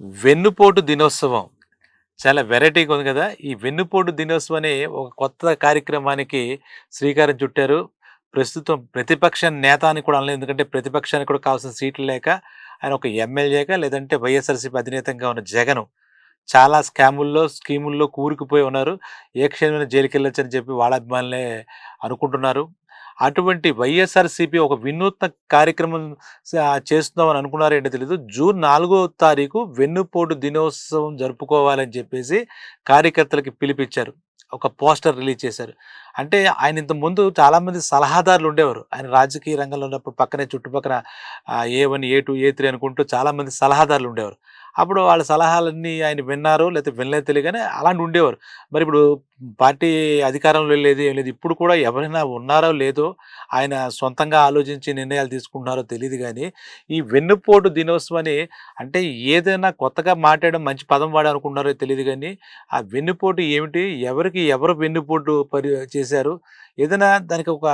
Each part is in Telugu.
వెన్నుపోటు దినోత్సవం. చాలా వెరైటీగా ఉంది కదా? ఈ వెన్నుపోటు దినోత్సవం అనే ఒక కొత్త కార్యక్రమానికి శ్రీకారం చుట్టారు. ప్రస్తుతం ప్రతిపక్ష నేత అని కూడా అనలేదు. ఎందుకంటే ప్రతిపక్షానికి కూడా కావాల్సిన సీట్లు లేక ఆయన ఒక ఎమ్మెల్యేగా లేదంటే వైఎస్ఆర్సీపీ అధినేతంగా ఉన్న జగను చాలా స్కాముల్లో స్కీముల్లో కూరుకుపోయి ఉన్నారు. ఏ క్షణమైన జైలుకి వెళ్ళొచ్చని చెప్పి వాళ్ళ అభిమానులే అనుకుంటున్నారు. అటువంటి వైఎస్ఆర్సీపీ ఒక వినూత్న కార్యక్రమం చేస్తున్నామని అనుకున్నారేంటో తెలియదు జూన్ నాలుగో తారీఖు వెన్నుపోటు దినోత్సవం జరుపుకోవాలని చెప్పేసి కార్యకర్తలకి పిలిపించారు. ఒక పోస్టర్ రిలీజ్ చేశారు. అంటే ఆయన ఇంత ముందు చాలామంది సలహాదారులు ఉండేవారు. ఆయన రాజకీయ రంగంలో ఉన్నప్పుడు పక్కనే చుట్టుపక్కల A one A two A three అనుకుంటూ చాలామంది సలహాదారులు ఉండేవారు. అప్పుడు వాళ్ళ సలహాలన్నీ ఆయన విన్నారు లేకపోతే వినలేదు తెలియగానే అలాంటి ఉండేవారు. మరి ఇప్పుడు పార్టీ అధికారంలో లేదు ఏం లేదు ఇప్పుడు కూడా ఎవరైనా ఉన్నారో లేదో ఆయన సొంతంగా ఆలోచించి నిర్ణయాలు తీసుకుంటున్నారో తెలియదు కానీ ఈ వెన్నుపోటు దినోత్సవాన్ని అంటే ఏదైనా కొత్తగా మాట్లాడడం మంచి పదం వాడు తెలియదు కానీ ఆ వెన్నుపోటు ఏమిటి? ఎవరికి ఎవరు వెన్నుపోటు పరి చేశారు? ఏదైనా దానికి ఒక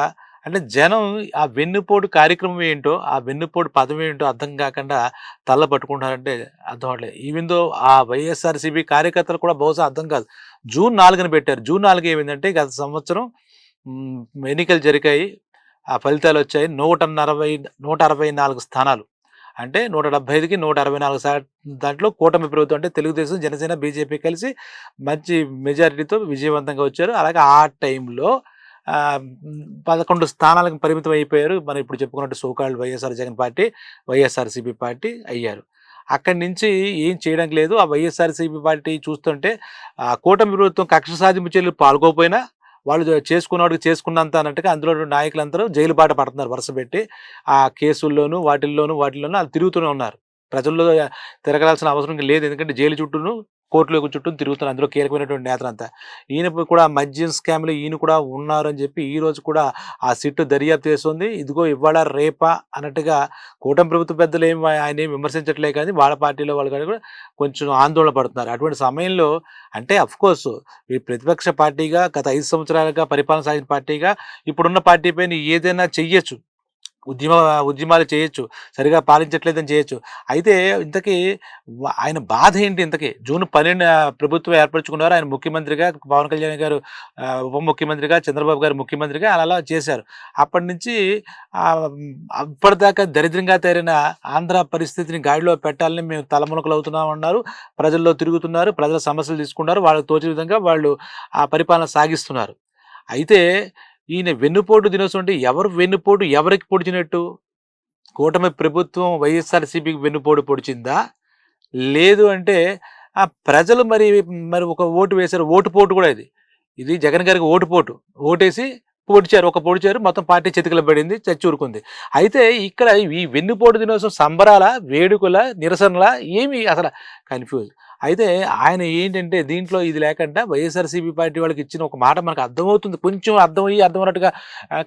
అంటే జనం ఆ వెన్నుపోటు కార్యక్రమం ఏంటో ఆ వెన్నుపోటు పదం ఏంటో అర్థం కాకుండా తల్ల పట్టుకుంటారంటే అర్థం అవట్లేదు ఈవెన్ దో ఆ వైఎస్ఆర్సీబీ కార్యకర్తలు కూడా బహుశా అర్థం కాదు. జూన్ నాలుగున పెట్టారు. జూన్ నాలుగు ఏమైందంటే గత సంవత్సరం ఎన్నికలు జరిగాయి. ఆ ఫలితాలు వచ్చాయి. నూట అరవై నూట అరవై నాలుగు స్థానాలు. అంటే నూట డెబ్బై ఐదుకి నూట అరవై నాలుగు దాంట్లో కూటమి ప్రభుత్వం అంటే తెలుగుదేశం జనసేన బీజేపీ కలిసి మంచి మెజారిటీతో విజయవంతంగా వచ్చారు. అలాగే ఆ టైంలో పదకొండు స్థానాలకు పరిమితం అయిపోయారు మనం ఇప్పుడు చెప్పుకున్నట్టు సోకాళ్ళు YSR Jagan party YSRCP party అయ్యారు. అక్కడి నుంచి ఏం చేయడం లేదు. ఆ వైఎస్ఆర్సీపీ పార్టీ చూస్తుంటే ఆ కూటమి ప్రభుత్వం కక్ష సాధింపు చర్యలు పాల్గొపోయినా వాళ్ళు చేసుకున్నవాడికి చేసుకున్నంత అన్నట్టుగా అందులో నాయకులందరూ జైలు బాట పడుతున్నారు. వరుస పెట్టి ఆ కేసుల్లోనూ వాటిల్లోనూ వాటిల్లోనూ వాళ్ళు తిరుగుతూనే ఉన్నారు. ప్రజల్లో తిరగాల్సిన అవసరం లేదు. ఎందుకంటే జైలు చుట్టూను కోర్టులో చుట్టూ తిరుగుతున్నారు. అందులో కీలకమైనటువంటి నేతలంతా ఈయన కూడా మద్యం స్కామ్లో ఈయన కూడా ఉన్నారని చెప్పి ఈ రోజు కూడా ఆ సిట్టు దర్యాప్తు చేస్తుంది. ఇదిగో ఇవాళ రేపా అన్నట్టుగా కూటమి ప్రభుత్వ పెద్దలు ఏం ఆయన ఏం విమర్శించట్లే కానీ వాళ్ళ పార్టీలో వాళ్ళు కూడా కొంచెం ఆందోళన పడుతున్నారు. అటువంటి సమయంలో అంటే అఫ్ కోర్స్ ఈ ప్రతిపక్ష పార్టీగా గత ఐదు సంవత్సరాలుగా పరిపాలన సాగిన పార్టీగా ఇప్పుడున్న పార్టీ పైన ఏదైనా చెయ్యొచ్చు. ఉద్యమ ఉద్యమాలు చేయొచ్చు సరిగా పాలించట్లేదని చేయొచ్చు. అయితే ఇంతకీ ఆయన బాధ ఏంటి ఇంతకీ? జూన్ పన్నెండు ప్రభుత్వం ఏర్పరచుకున్నారు. ఆయన ముఖ్యమంత్రిగా పవన్ కళ్యాణ్ గారు ఉప ముఖ్యమంత్రిగా చంద్రబాబు గారు ముఖ్యమంత్రిగా అలా చేశారు. అప్పటి నుంచి అప్పటిదాకా దరిద్రంగా తయారైన ఆంధ్ర పరిస్థితిని గాడిలో పెట్టాలని మేము తలమునకలు అవుతున్నామన్నారు ప్రజల్లో తిరుగుతున్నారు ప్రజల సమస్యలు తీసుకున్నారు వాళ్ళకి తోచే విధంగా వాళ్ళు ఆ పరిపాలన సాగిస్తున్నారు. అయితే ఈయన వెన్నుపోటు దినోత్సవం అంటే ఎవరు వెన్నుపోటు ఎవరికి పొడిచినట్టు? కూటమి ప్రభుత్వం వైఎస్ఆర్సీపీకి వెన్నుపోటు పొడిచిందా? లేదు అంటే ఆ ప్రజలు మరి మరి ఒక ఓటు వేశారు. ఓటు పోటు కూడా ఇది. ఇది జగన్ గారికి ఓటు పోటు. ఓటేసి పొడిచారు. ఒక పొడిచారు. మొత్తం పార్టీ చేతికల పడింది. చచ్చూరుకుంది అయితే ఇక్కడ ఈ వెన్నుపోటు దినోత్సవం సంబరాల వేడుకల నిరసనల ఏమి అసలు కన్ఫ్యూజ్ అయితే ఆయన ఏంటంటే దీంట్లో ఇది లేకుండా వైఎస్ఆర్సీపీ పార్టీ వాళ్ళకి ఇచ్చిన ఒక మాట మనకు అర్థమవుతుంది. కొంచెం అర్థమయ్యి అర్థమైనట్టుగా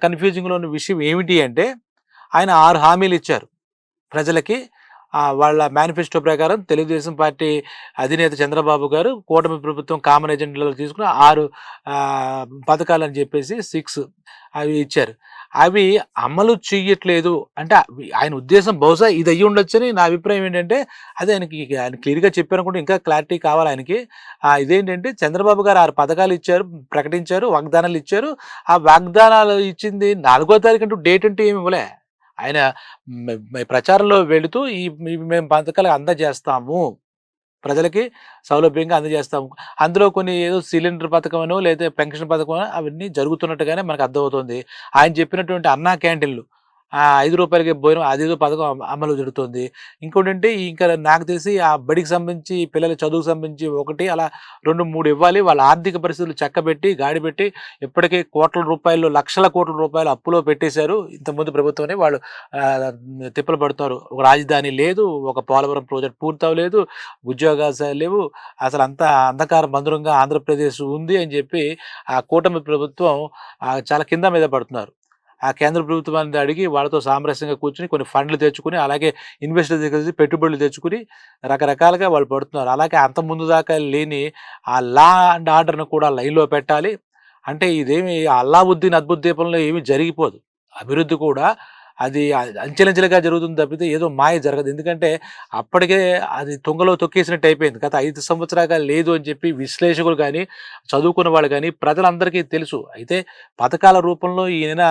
కన్ఫ్యూజింగ్లో ఉన్న విషయం ఏమిటి అంటే ఆయన ఆరు హామీలు ఇచ్చారు ప్రజలకి. వాళ్ళ మేనిఫెస్టో ప్రకారం తెలుగుదేశం పార్టీ అధినేత చంద్రబాబు గారు కూటమి ప్రభుత్వం కామన్ ఎజెండాలో తీసుకుని ఆరు పథకాలు పథకాలని చెప్పేసి సిక్స్ అవి ఇచ్చారు. అవి అమలు చేయట్లేదు అంటే ఆయన ఉద్దేశం బహుశా ఇది అయ్యి ఉండొచ్చని నా అభిప్రాయం ఏంటంటే అదే ఆయనకి ఆయన క్లియర్గా చెప్పారనుకుంటే ఇంకా క్లారిటీ కావాలి ఆయనకి. ఇదేంటంటే చంద్రబాబు గారు ఆరు పథకాలు ఇచ్చారు ప్రకటించారు వాగ్దానాలు ఇచ్చారు. ఆ వాగ్దానాలు ఇచ్చింది నాలుగో తారీఖు అంటూ డేట్ అంటూ ఏమి ఇవ్వలే. ఆయన ప్రచారంలో వెళుతూ ఈ మేము పథకాలు అందజేస్తాము. ప్రజలకి సౌలభ్యంగా అందజేస్తాము. అందులో కొన్ని ఏదో సిలిండర్ పథకమనో లేదా పెన్షన్ పథకమో అవన్నీ జరుగుతున్నట్టుగానే మనకు అర్థమవుతుంది. ఆయన చెప్పినటువంటి అన్నా క్యాంటీన్లు ఆ ఐదు రూపాయలకి భోజనం అదేదో పథకం అమలు జరుగుతుంది. ఇంకోటి అంటే ఇంకా నాకు తెలిసి ఆ బడికి సంబంధించి పిల్లల చదువుకు సంబంధించి ఒకటి అలా రెండు మూడు ఇవ్వాలి. వాళ్ళ ఆర్థిక పరిస్థితులు చక్కబెట్టి గాడి పెట్టి ఇప్పటికే కోట్ల రూపాయలు లక్షల కోట్ల రూపాయలు అప్పులో పెట్టేశారు. ఇంతకుముందు ప్రభుత్వమే వాళ్ళు తిప్పలు పడుతున్నారు. ఒక రాజధాని లేదు ఒక పోలవరం ప్రాజెక్ట్ పూర్తవలేదు ఉద్యోగాలు లేవు. అసలు అంతా అంధకార బంధురంగా ఆంధ్రప్రదేశ్ ఉంది అని చెప్పి ఆ కూటమి ప్రభుత్వం చాలా కింద మీద పడుతున్నారు. ఆ కేంద్ర ప్రభుత్వాన్ని అడిగి వాళ్ళతో సామరస్యంగా కూర్చుని కొన్ని ఫండ్లు తెచ్చుకుని అలాగే ఇన్వెస్టర్ దగ్గర పెట్టుబడులు తెచ్చుకుని రకరకాలుగా వాళ్ళు పడుతున్నారు. అలాగే అంత ముందు దాకా లేని ఆ లా అండ్ ఆర్డర్ను కూడా లైన్లో పెట్టాలి. అంటే ఇదేమి అల్లావుద్దీన్ అద్భుత దీపంలో ఏమీ జరిగిపోదు. అభివృద్ధి కూడా అది అంచెలంచెలుగా జరుగుతుంది తప్పితే ఏదో మాయ జరగదు. ఎందుకంటే అప్పటికే అది తుంగలో తొక్కేసినట్టు అయిపోయింది. గత ఐదు సంవత్సరాలుగా లేదు అని చెప్పి విశ్లేషకులు కానీ చదువుకున్న వాళ్ళు కానీ ప్రజలందరికీ తెలుసు. అయితే పథకాల రూపంలో ఈయన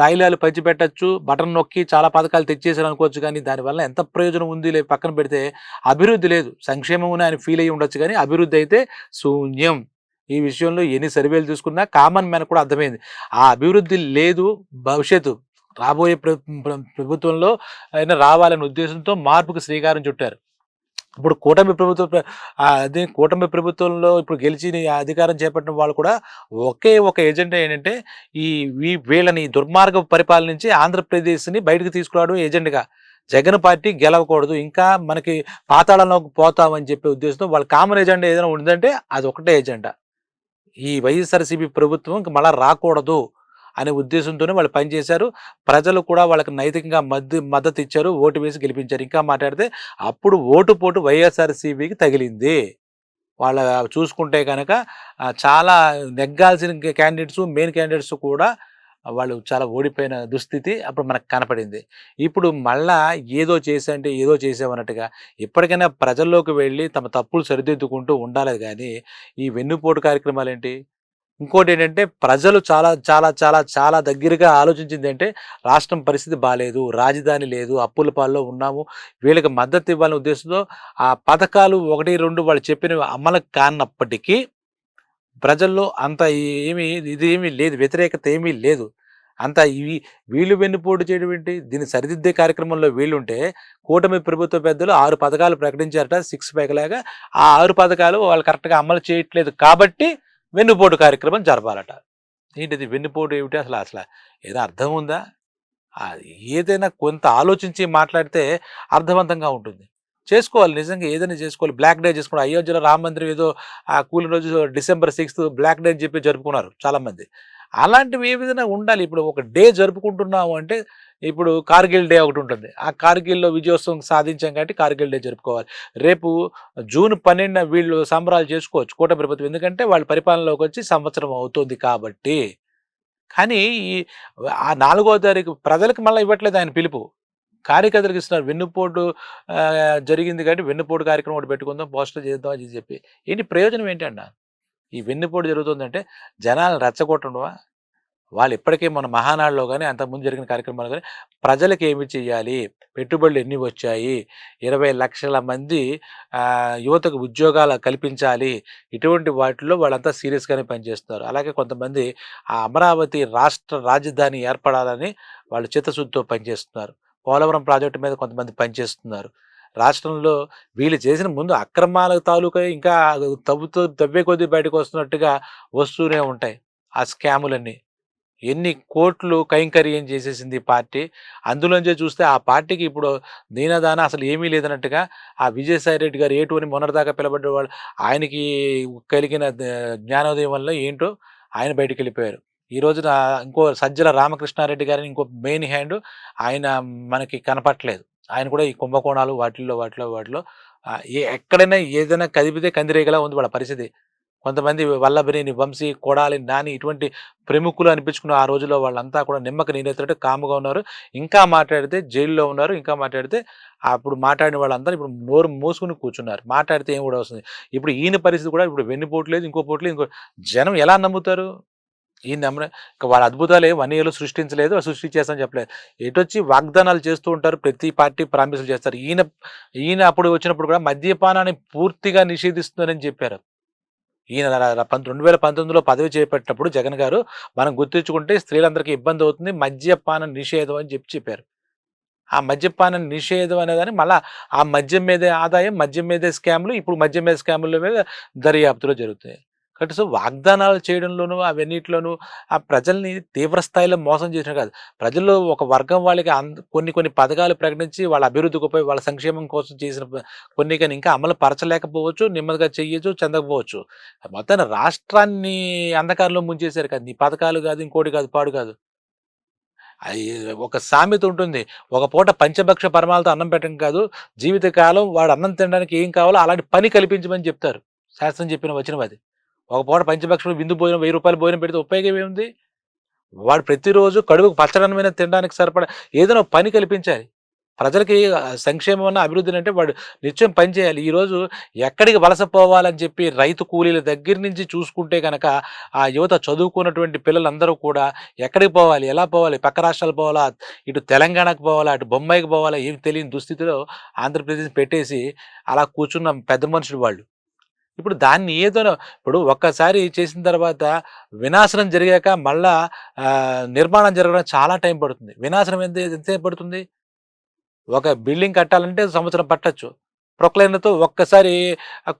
తాయిలాలు పంచిపెట్టచ్చు బటన్ నొక్కి చాలా పథకాలు తెచ్చేసారు అనుకోవచ్చు కానీ దానివల్ల ఎంత ప్రయోజనం ఉంది లేదు పక్కన పెడితే అభివృద్ధి లేదు. సంక్షేమం అని ఆయన ఫీల్ అయ్యి ఉండొచ్చు కానీ అభివృద్ధి అయితే శూన్యం. ఈ విషయంలో ఎన్ని సర్వేలు చూసుకున్నా కామన్ మ్యాన్ కూడా అర్థమైంది. ఆ అభివృద్ధి లేదు భవిష్యత్తు రాబోయే ప్రభుత్వంలో అయినా రావాలనే ఉద్దేశంతో మార్పుకు శ్రీకారం చుట్టారు. ఇప్పుడు కూటమి ప్రభుత్వం అదే కూటమి ప్రభుత్వంలో ఇప్పుడు గెలిచి అధికారం చేపట్టిన వాళ్ళు కూడా ఒకే ఒక ఎజెండా ఏంటంటే ఈ వీళ్ళని దుర్మార్గ పరిపాలన నుంచి ఆంధ్రప్రదేశ్ని బయటకు తీసుకురావడం ఏజెంట్గా. జగన్ పార్టీ గెలవకూడదు ఇంకా మనకి పాతాళంలోకి పోతామని చెప్పే ఉద్దేశంతో వాళ్ళ కామన్ ఎజెండా ఏదైనా ఉందంటే అది ఒకటే ఎజెండా ఈ వైఎస్ఆర్సీపీ ప్రభుత్వం మళ్ళీ రాకూడదు. అనే ఉద్దేశంతోనే వాళ్ళు పనిచేశారు ప్రజలు కూడా వాళ్ళకి నైతికంగా మద్దతు మద్దతు ఇచ్చారు ఓటు వేసి గెలిపించారు. ఇంకా మాట్లాడితే అప్పుడు ఓటు పోటు వైఎస్ఆర్సీపీకి తగిలింది. వాళ్ళ చూసుకుంటే కనుక చాలా నెగ్గాల్సిన క్యాండిడేట్స్ మెయిన్ క్యాండిడేట్స్ కూడా వాళ్ళు చాలా ఓడిపోయిన దుస్థితి అప్పుడు మనకు కనపడింది. ఇప్పుడు మళ్ళా ఏదో చేసంటే ఏదో చేసామన్నట్టుగా ఇప్పటికైనా ప్రజల్లోకి వెళ్ళి తమ తప్పులు సరిదిద్దుకుంటూ ఉండాలి కానీ ఈ వెన్నుపోటు కార్యక్రమాలు ఏంటి ఇంకోటి ఏంటంటే ప్రజలు చాలా చాలా చాలా చాలా దగ్గరగా ఆలోచించింది అంటే రాష్ట్రం పరిస్థితి బాగాలేదు రాజధాని లేదు అప్పుల పాల్లో ఉన్నాము. వీళ్ళకి మద్దతు ఇవ్వాలనే ఉద్దేశంతో ఆ పథకాలు ఒకటి రెండు వాళ్ళు చెప్పినవి అమలు కానప్పటికీ ప్రజల్లో అంత ఏమీ ఇది ఏమీ లేదు వ్యతిరేకత ఏమీ లేదు. అంత ఇవి వీళ్ళు వెన్నుపోటు చేయడం ఏంటి? దీన్ని సరిదిద్దే కార్యక్రమంలో వీళ్ళుంటే కూటమి ప్రభుత్వ పెద్దలు ఆరు పథకాలు ప్రకటించారట సిక్స్ ప్యాక్ లాగా ఆ ఆరు పథకాలు వాళ్ళు కరెక్ట్గా అమలు చేయట్లేదు కాబట్టి వెన్నుపోటు కార్యక్రమం జరపాలట. ఏంటిది వెన్నుపోటు ఏమిటి అసలు? అసలు ఏదో అర్థం ఉందా? ఏదైనా కొంత ఆలోచించి మాట్లాడితే అర్థవంతంగా ఉంటుంది. చేసుకోవాలి నిజంగా ఏదైనా చేసుకోవాలి. బ్లాక్ డే చేసుకోవాలి అయోధ్యలో రామ మందిరం ఏదో ఆ కూలి రోజు డిసెంబర్ సిక్స్త్ బ్లాక్ డే అని చెప్పి జరుపుకున్నారు చాలామంది. అలాంటివి ఏ విధంగా ఉండాలి? ఇప్పుడు ఒక డే జరుపుకుంటున్నాము అంటే ఇప్పుడు కార్గిల్ డే ఒకటి ఉంటుంది. ఆ కార్గిల్లో విజయోత్సవం సాధించాం కాబట్టి కార్గిల్ డే జరుపుకోవాలి. రేపు జూన్ పన్నెండున వీళ్ళు సంబరాలు చేసుకోవచ్చు కూట ప్రభుత్వం. ఎందుకంటే వాళ్ళ పరిపాలనలోకి వచ్చి సంవత్సరం అవుతుంది కాబట్టి. కానీ ఈ ఆ నాలుగో తారీఖు ప్రజలకు మళ్ళీ ఇవ్వట్లేదు ఆయన పిలుపు. కార్యకర్తలకు ఇస్తున్నారు. వెన్నుపోటు జరిగింది కాబట్టి వెన్నుపోటు కార్యక్రమం ఒకటి పెట్టుకుందాం పోస్టర్ చేద్దాం అని చెప్పి. ఏంటి ప్రయోజనం ఏంటి అన్న? ఈ వెన్నుపోటు జరుగుతుందంటే జనాలను రెచ్చగొట్టడమా వాళ్ళు ఇప్పటికే మన మహానాడులో కానీ అంతకుముందు జరిగిన కార్యక్రమాలు కానీ ప్రజలకు ఏమి చేయాలి పెట్టుబడులు ఎన్ని వచ్చాయి? ఇరవై లక్షల మంది యువతకు ఉద్యోగాలు కల్పించాలి. ఇటువంటి వాటిలో వాళ్ళంతా సీరియస్గానే పనిచేస్తున్నారు. అలాగే కొంతమంది ఆ అమరావతి రాష్ట్ర రాజధాని ఏర్పడాలని వాళ్ళు చిత్తశుద్ధితో పనిచేస్తున్నారు. పోలవరం ప్రాజెక్టు మీద కొంతమంది పనిచేస్తున్నారు. రాష్ట్రంలో వీళ్ళు చేసిన ముందు అక్రమాల తాలూకా ఇంకా తవ్వుతూ తవ్వే కొద్దీ బయటకు వస్తున్నట్టుగా వస్తూనే ఉంటాయి ఆ స్కాములన్నీ. ఎన్ని కోట్లు కైంకర్యం చేసేసింది ఈ పార్టీ. అందులోంచే చూస్తే ఆ పార్టీకి ఇప్పుడు దీనదాన అసలు ఏమీ లేదన్నట్టుగా ఆ విజయసాయి రెడ్డి గారు ఏటు అని మొన్నటిదాకా పిలబడ్డ వాళ్ళు ఆయనకి కలిగిన జ్ఞానోదయం వల్ల ఏంటో ఆయన బయటికి వెళ్ళిపోయారు. ఈ రోజున ఇంకో సజ్జల రామకృష్ణారెడ్డి గారిని ఇంకో మెయిన్ హ్యాండ్ ఆయన మనకి కనపట్లేదు. ఆయన కూడా ఈ కుంభకోణాలు వాటిల్లో వాటిలో వాటిలో ఏ ఎక్కడైనా ఏదైనా కదిపితే కందిరేగలా ఉంది వాళ్ళ పరిస్థితి. కొంతమంది వల్లభనేని వంశీ కొడాలి నాని ఇటువంటి ప్రముఖులు అనిపించుకున్న ఆ రోజుల్లో వాళ్ళంతా కూడా నిమ్మక నీరెత్తినట్టు కాముగా ఉన్నారు. ఇంకా మాట్లాడితే జైల్లో ఉన్నారు ఇంకా మాట్లాడితే అప్పుడు మాట్లాడిన వాళ్ళందరూ ఇప్పుడు నోరు మూసుకుని కూర్చున్నారు. మాట్లాడితే ఏం కూడా వస్తుంది. ఇప్పుడు ఈయన పరిస్థితి కూడా ఇప్పుడు వెన్నుపోట్లేదు ఇంకో పోట్లేదు ఇంకో జనం ఎలా నమ్ముతారు? ఈ నమ్మ ఇక వాళ్ళ అద్భుతాలు ఏ వన్ ఇయర్లో సృష్టించలేదు సృష్టించేస్తామని చెప్పలేదు. ఎటొచ్చి వాగ్దానాలు చేస్తూ ఉంటారు ప్రతి పార్టీ ప్రామిసులు చేస్తారు. ఈయన ఈయన అప్పుడు వచ్చినప్పుడు కూడా మద్యపానాన్ని పూర్తిగా నిషేధిస్తుందని చెప్పారు. ఈయన రెండు వేల పంతొమ్మిదిలో పదవి చేపట్టినప్పుడు జగన్ గారు మనం గుర్తించుకుంటే స్త్రీలందరికీ ఇబ్బంది అవుతుంది మద్యపాన నిషేధం అని చెప్పి చెప్పారు. ఆ మద్యపాన నిషేధం అనేదాన్ని మళ్ళా ఆ మద్యం మీదే ఆదాయం మద్యం మీదే స్కామ్లు ఇప్పుడు మద్యం మీద స్కాముల మీద దర్యాప్తులో జరుగుతాయి కాబట్టి సో వాగ్దానాలు చేయడంలోనూ అవన్నిటిలోనూ ఆ ప్రజల్ని తీవ్ర స్థాయిలో మోసం చేసిన కాదు. ప్రజల్లో ఒక వర్గం వాళ్ళకి అంద- కొన్ని కొన్ని పథకాలు ప్రకటించి వాళ్ళ అభివృద్ధికి ఉపయోగ వాళ్ళ సంక్షేమం కోసం చేసిన కొన్ని కానీ ఇంకా అమలు పరచలేకపోవచ్చు నెమ్మదిగా చెయ్యొచ్చు చెందకపోవచ్చు. మొత్తాన్ని రాష్ట్రాన్ని అంధకారంలో ముంచేశారు కదా. నీ పథకాలు కాదు ఇంకోటి కాదు పాడు కాదు. అది ఒక సామెత ఉంటుంది. ఒక పూట పంచభక్ష పరమాలతో అన్నం పెట్టడం కాదు. జీవితకాలం వాడు అన్నం తినడానికి ఏం కావాలో అలాంటి పని కల్పించమని చెప్తారు. శాస్త్రం చెప్పిన వచ్చిన అది. ఒక పూట పంచభక్షలు విందు భోజనం వెయ్యి రూపాయలు భోజనం పెడితే ఉపయోగం ఏముంది? వాడు ప్రతిరోజు కడుపుకు పచ్చడమైన తినడానికి సరిపడా ఏదైనా పని కల్పించాలి. ప్రజలకి సంక్షేమం అన్న అభివృద్ధి అంటే వాడు నిత్యం పని చేయాలి. ఈరోజు ఎక్కడికి వలస పోవాలని చెప్పి రైతు కూలీల దగ్గర నుంచి చూసుకుంటే కనుక ఆ యువత చదువుకున్నటువంటి పిల్లలందరూ కూడా ఎక్కడికి పోవాలి? ఎలా పోవాలి? పక్క రాష్ట్రాలు పోవాలా? ఇటు తెలంగాణకు పోవాలా? అటు బొంబాయికి పోవాలా? ఏమి తెలియని దుస్థితిలో ఆంధ్రప్రదేశ్ పెట్టేసి అలా కూర్చున్న పెద్ద మనుషులు వాళ్ళు. ఇప్పుడు దాన్ని ఏదో ఇప్పుడు ఒక్కసారి చేసిన తర్వాత వినాశనం జరిగాక మళ్ళా నిర్మాణం జరగడం చాలా టైం పడుతుంది. వినాశనం ఎంత ఎంతసేపు పడుతుంది? ఒక బిల్డింగ్ కట్టాలంటే సంవత్సరం పట్టచ్చు. ప్రొక్లైన్లతో ఒక్కసారి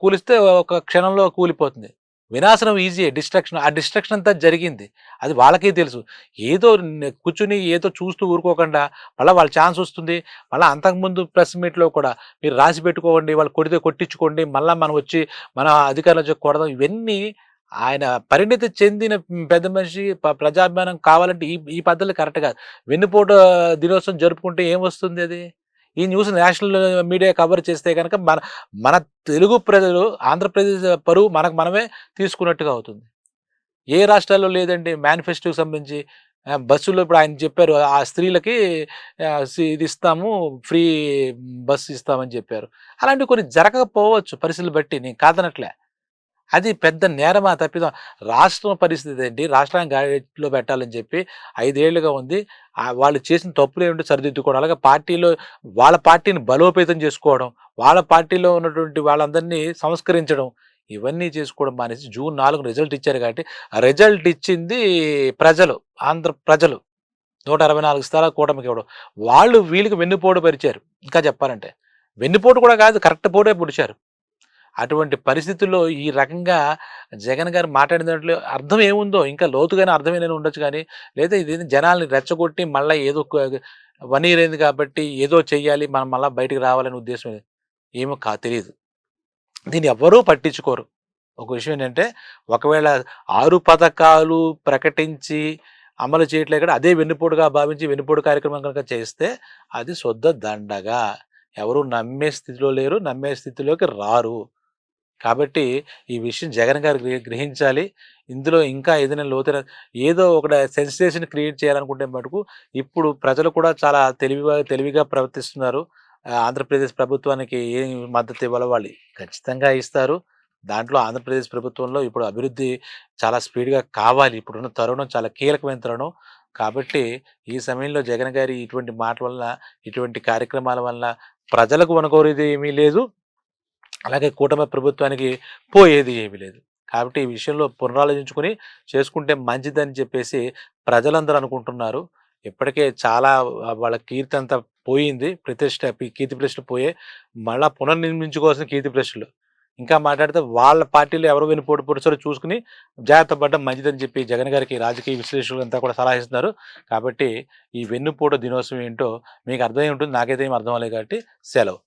కూలిస్తే ఒక క్షణంలో కూలిపోతుంది. వినాశనం ఈజీ డిస్ట్రక్షన్ ఆ డిస్ట్రక్షన్ అంతా జరిగింది. అది వాళ్ళకే తెలుసు. ఏదో కూర్చుని ఏదో చూస్తూ ఊరుకోకుండా మళ్ళీ వాళ్ళ ఛాన్స్ వస్తుంది. మళ్ళీ అంతకుముందు ప్రెస్ మీట్లో కూడా మీరు రాసి పెట్టుకోండి వాళ్ళు కొడితే కొట్టించుకోండి మళ్ళీ మనం వచ్చి మన అధికారులు వచ్చి కొడదాం ఇవన్నీ ఆయన పరిణితి చెందిన పెద్ద మనిషి ప- ప్రజాభిమానం కావాలంటే ఈ ఈ పద్ధతులు కరెక్ట్ కాదు. వెన్నుపోటు దినోత్సవం జరుపుకుంటే ఏం వస్తుంది అది? ఈ న్యూస్ నేషనల్ మీడియా కవర్ చేస్తే కనుక మన మన తెలుగు ప్రజలు ఆంధ్రప్రదేశ్ పరువు మనకు మనమే తీసుకున్నట్టుగా అవుతుంది. ఏ రాష్ట్రాల్లో లేదండి మేనిఫెస్టోకి సంబంధించి బస్సులో ఇప్పుడు ఆయన చెప్పారు ఆ స్త్రీలకి ఇది ఇస్తాము ఫ్రీ బస్సు ఇస్తామని చెప్పారు. అలాంటివి కొన్ని జరగకపోవచ్చు పరిస్థితులు బట్టి నేను కాదనట్లే. అది పెద్ద నేరమా తప్పిదం. రాష్ట్రం పరిస్థితి ఏంటి? రాష్ట్రాన్ని గాడిలో పెట్టాలని చెప్పి ఐదేళ్ళుగా ఉంది. వాళ్ళు చేసిన తప్పులు ఏమిటో సరిదిద్దుకోవడం. అలాగే పార్టీలో వాళ్ళ పార్టీని బలోపేతం చేసుకోవడం వాళ్ళ పార్టీలో ఉన్నటువంటి వాళ్ళందరినీ సంస్కరించడం ఇవన్నీ చేసుకోవడం మానేసి జూన్ నాలుగు రిజల్ట్ ఇచ్చారు కాబట్టి ఆ రిజల్ట్ ఇచ్చింది ప్రజలు ఆంధ్ర ప్రజలు. నూట అరవై నాలుగు స్థలాలు కూటమికి ఇవ్వడం. వాళ్ళు వీళ్ళకి వెన్నుపోటు పరిచారు. ఇంకా చెప్పాలంటే వెన్నుపోటు కూడా కాదు కరెక్ట్ పోటే పొడిచారు. అటువంటి పరిస్థితుల్లో ఈ రకంగా జగన్ గారు మాట్లాడిన దాంట్లో అర్థం ఏముందో? ఇంకా లోతుగానే అర్థమైనా ఉండొచ్చు కానీ లేదా ఇది జనాల్ని రెచ్చగొట్టి మళ్ళీ ఏదో వన్ ఇయర్ అయింది కాబట్టి ఏదో చెయ్యాలి మనం మళ్ళీ బయటికి రావాలనే ఉద్దేశం ఏమో కా తెలియదు దీన్ని ఎవ్వరూ పట్టించుకోరు. ఒక విషయం ఏంటంటే ఒకవేళ ఆరు పథకాలు ప్రకటించి అమలు చేయట్లే కూడా అదే వెన్నుపోటుగా భావించి వెన్నుపోటు కార్యక్రమం కనుక చేస్తే అది శుద్ధ దండగా. ఎవరు నమ్మే స్థితిలో లేరు నమ్మే స్థితిలోకి రారు. కాబట్టి ఈ విషయం జగన్ గారు గ్రహించాలి. ఇందులో ఇంకా ఏదైనా లోతైన ఏదో ఒక సెన్సేషన్ క్రియేట్ చేయాలనుకుంటే మటుకు ఇప్పుడు ప్రజలు కూడా చాలా తెలివిగా తెలివిగా ప్రవర్తిస్తున్నారు. ఆంధ్రప్రదేశ్ ప్రభుత్వానికి ఏ మద్దతు ఇవ్వాలో వాళ్ళు ఖచ్చితంగా ఇస్తారు. దాంట్లో ఆంధ్రప్రదేశ్ ప్రభుత్వంలో ఇప్పుడు అభివృద్ధి చాలా స్పీడ్గా కావాలి. ఇప్పుడున్న తరుణం చాలా కీలకమైన తరుణం. కాబట్టి ఈ సమయంలో జగన్ గారి ఇటువంటి మాటల వల్ల ఇటువంటి కార్యక్రమాల వల్ల ప్రజలకు వనకోరేది ఏమీ లేదు. అలాగే కూటమి ప్రభుత్వానికి పోయేది ఏమీ లేదు. కాబట్టి ఈ విషయంలో పునరాలోచించుకుని చేసుకుంటే మంచిదని చెప్పేసి ప్రజలందరూ అనుకుంటున్నారు. ఇప్పటికే చాలా వాళ్ళ కీర్తి అంతా పోయింది. ప్రతిష్ట కీర్తి ప్రతిష్ట పోయే మళ్ళీ పునర్నిర్మించుకోవాల్సిన కీర్తి ప్రతిష్టలు ఇంకా మాట్లాడితే వాళ్ళ పార్టీలో ఎవరు పోటీ పొడుసో చూసుకుని జాగ్రత్త పడ్డం మంచిదని చెప్పి జగన్ గారికి రాజకీయ విశ్లేషకులు అంతా కూడా సలహా ఇస్తున్నారు. కాబట్టి ఈ వెన్నుపోటు దినోత్సవం ఏంటో మీకు అర్థమై ఉంటుంది. నాకైతే ఏం అర్థం అవ్వలేదు కాబట్టి సెలవు.